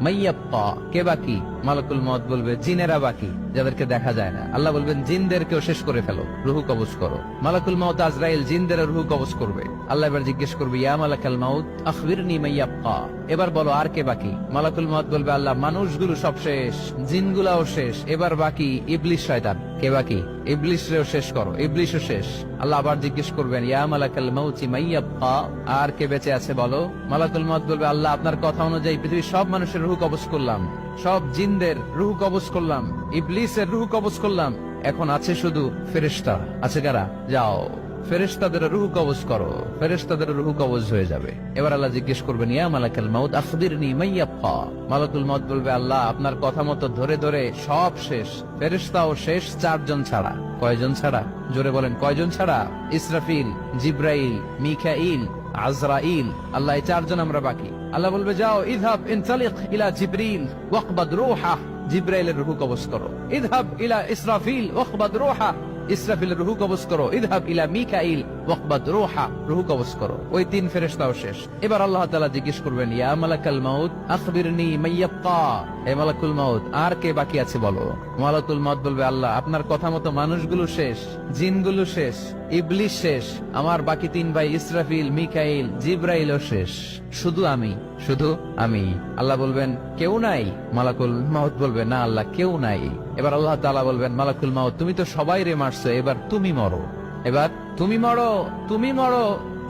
মাইয়াপ্পা কে বাকি? মাউত বলবে, জিনেরা বাকি, যাদেরকে দেখা যায় না। আল্লাহ বলবেন, জিনদেরকেও শেষ করে ফেলো, রুহু করো। মালাকুল মাউত আজরাইল, জিনদের রুহু করবে। আল্লাহ এবার জিজ্ঞেস করবে, ইয়া মালাকাল মাউত আখবিরনি মাইয়াপ্পা এবার বলো, আর কে বাকি? মালাকুল মাউত বলবে, আল্লাহ, মানুষগুলো সব শেষ, জিনগুলাও শেষ, এবার বাকি ইবলিশ শয়তান। কে বাকি? ইবলিশরেও শেষ করো, ইবলিশও শেষ। আল্লাহ আবার জিজ্ঞেস করবেন, ইয়া মালাকাল মাউতি মাইয়াব্বা আর কে বেঁচে আছে বলো? মালাকুল মাউত বলবে, আল্লাহ, আপনার কথা অনুযায়ী পৃথিবীর সব মানুষের রুহ কবজ করলাম। সব জিনদের রুহ কবজ করলাম। ইবলিসের রুহ কবজ করলাম। এখন আছে শুধু ফেরেশতা। আছে কারা? যাও। ফেরেশতাদের রুহ কবজ করো। ফেরেশতাদের রুহ কবজ হয়ে যাবে। এবার আল্লাহ জিজ্ঞেস করবেন, ইয়া মালাকাল মাউত, আখবিরনি মাইয়াব্বা মালাকুল মাউত বলবে, আল্লাহ, আপনার কথা মতো ধরে ধরে সব শেষ। ফেরেশতাও শেষ চারজন ছাড়া। কয়জন ছাড়া? জোরে বলেন, কয়জন ছাড়া? ইসরাফিল, জিব্রাইল, মিখাইল, আজরাইল। আল্লাহ, এই চারজন আমরা বাকি। আল্লাহ বলবে যাও ইদহাব ইনতালিক ইলা জিব্রিল ওয়াকবাদ রূহা জিব্রাইলের রুহু কবজ করো ইদহাব ইলা ইসরাফিল ওয়াকবাদ রূহা ইসরাফিলের রুহু কবজ করো। ইদহাব ইলা মিকাইল ওয়াকবাদ রূহা, রুহু কবজ করো। ওই তিন ফেরেশতাও শেষ। এবার আল্লাহ তাআলা জিজ্ঞেস করবেন, ইয়া মালাকাল মাউত, আখবিরনি মাইয়াবকা হে মালাকুল মাউত, আর কে বাকি আছে বলো? মালাকুল মাউত বলবে, আল্লাহ, আপনার কথা মতো মানুষগুলো শেষ, জিনগুলো শেষ ইবলিশ শেষ, আমার বাকি তিন ভাই ইসরাফিল, মিকাইল, জিব্রাইলও শেষ। শুধু আমি শুধু আমি। আল্লাহ বলবেন, কেউ নাই? মালাকুল মাউত বলবে, না, আল্লাহ, কেউ নাই। এবার আল্লাহ তালা বলবেন, মালাকুল মাও তুমি তো সবাই রে মারছো, এবার তুমি মরো। এবার তুমি মরো তুমি মরো।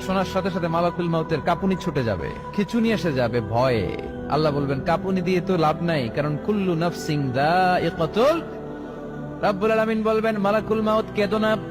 শোনার সাথে সাথে মালাকুল মাউতের কাপুনি ছুটে যাবে, খিচুনি এসে যাবে ভয়ে। আল্লাহ বলবেন, কাপুনি দিয়ে তো লাভ নাই, কারণ কুল্লু নফসিং দা এ কতল রাব্বুল আলামিন বলবেন, মালাকুল মাউত কেদো না।